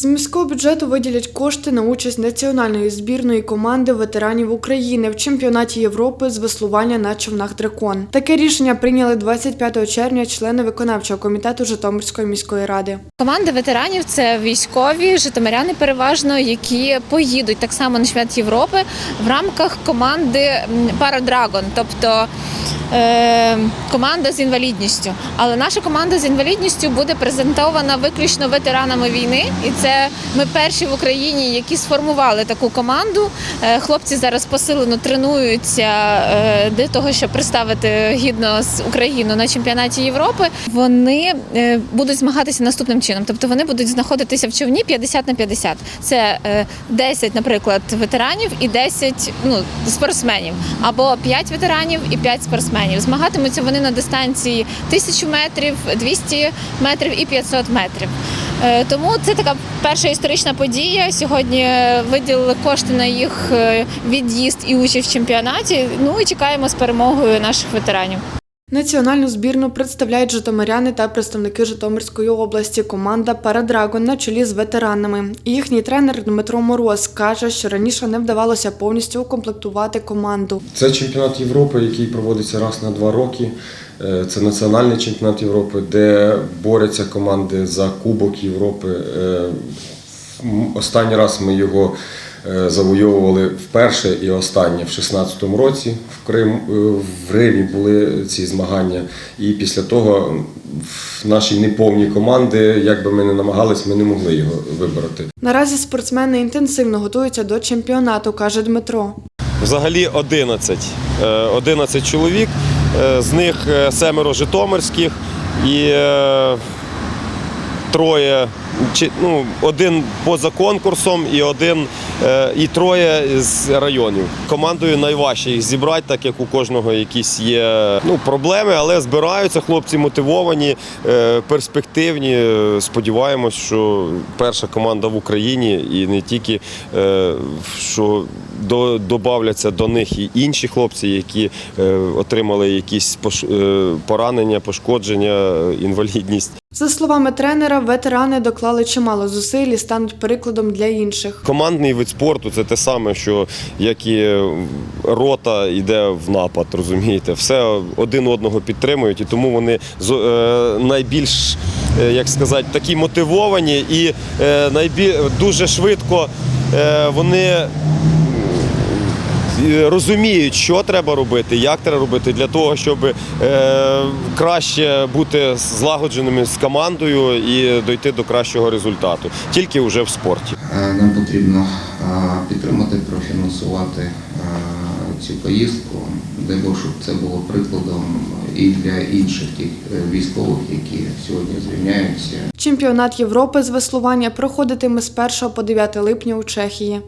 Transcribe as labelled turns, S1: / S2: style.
S1: З міського бюджету виділять кошти на участь національної збірної команди ветеранів України в чемпіонаті Європи з веслування на човнах дракон. Таке рішення прийняли 25 червня члени виконавчого комітету Житомирської міської ради.
S2: Команда ветеранів це військові житомиряни, переважно, які поїдуть так само на чемпіонат Європи в рамках команди Парадрагон, тобто е, команда з інвалідністю. Але наша команда з інвалідністю буде презентована виключно ветеранами війни, і це ми перші в Україні, які сформували таку команду. Е, хлопці зараз посилено тренуються е, для того, щоб представити гідно з Україну на чемпіонаті Європи. Вони е, будуть змагатися наступним чином. Тобто вони будуть знаходитися в човні 50 на 50. Це е, 10, наприклад, ветеранів і 10 ну, спортсменів, або 5 ветеранів і 5 спортсменів. Змагатимуться вони на дистанції 1000 метрів, 200 метрів і 500 метрів. Е, Тому це така перша історична подія. Сьогодні виділили кошти на їх е, від'їзд і участь в чемпіонаті. Ну і чекаємо з перемогою наших ветеранів.
S1: Національну збірну представляють житомиряни та представники Житомирської області. Команда Парадрагон на чолі з ветеранами. Їхній тренер Дмитро Мороз каже, що раніше не вдавалося повністю укомплектувати команду.
S3: Це чемпіонат Європи, який проводиться раз на два роки. Е, Це національний чемпіонат Європи, де борються команди за Кубок Європи. Е, Останній раз ми його завойовували вперше і останнє в 16-му році. В Крим е, в Римі були ці змагання. І після того в нашій неповній команди, як би ми не намагались, ми не могли його вибороти.
S1: Наразі спортсмени інтенсивно готуються до чемпіонату, каже Дмитро.
S4: Взагалі 11. Е, 11 чоловік, е, з них е, семеро житомирських і е, троє, чи- ну, один поза конкурсом і один е, і троє з районів. Командою найважче їх зібрати, так як у кожного якісь є ну, проблеми, але збираються хлопці мотивовані, е, перспективні. Сподіваємось, що перша команда в Україні і не тільки е, що до, добавляться до них і інші хлопці, які отримали якісь поранення, пошкодження, інвалідність.
S1: За словами тренера, ветерани доклали чимало зусиль і стануть прикладом для інших.
S4: Командний вид спорту це те саме, що як і рота йде в напад, розумієте, все один одного підтримують, і тому вони е, найбільш, е, як сказати, такі мотивовані і е, найбіль, дуже швидко е, вони. І Розуміють, що треба робити, як треба робити для того, щоб е, краще бути злагодженими з командою і дойти до кращого результату, тільки вже в спорті.
S5: Е, Нам потрібно е, підтримати, профінансувати е, цю поїздку. Дай Бог, щоб це було прикладом і для інших тих е, військових, які сьогодні звільняються.
S1: Чемпіонат Європи з веслування проходитиме з 1 по 9 липня у Чехії.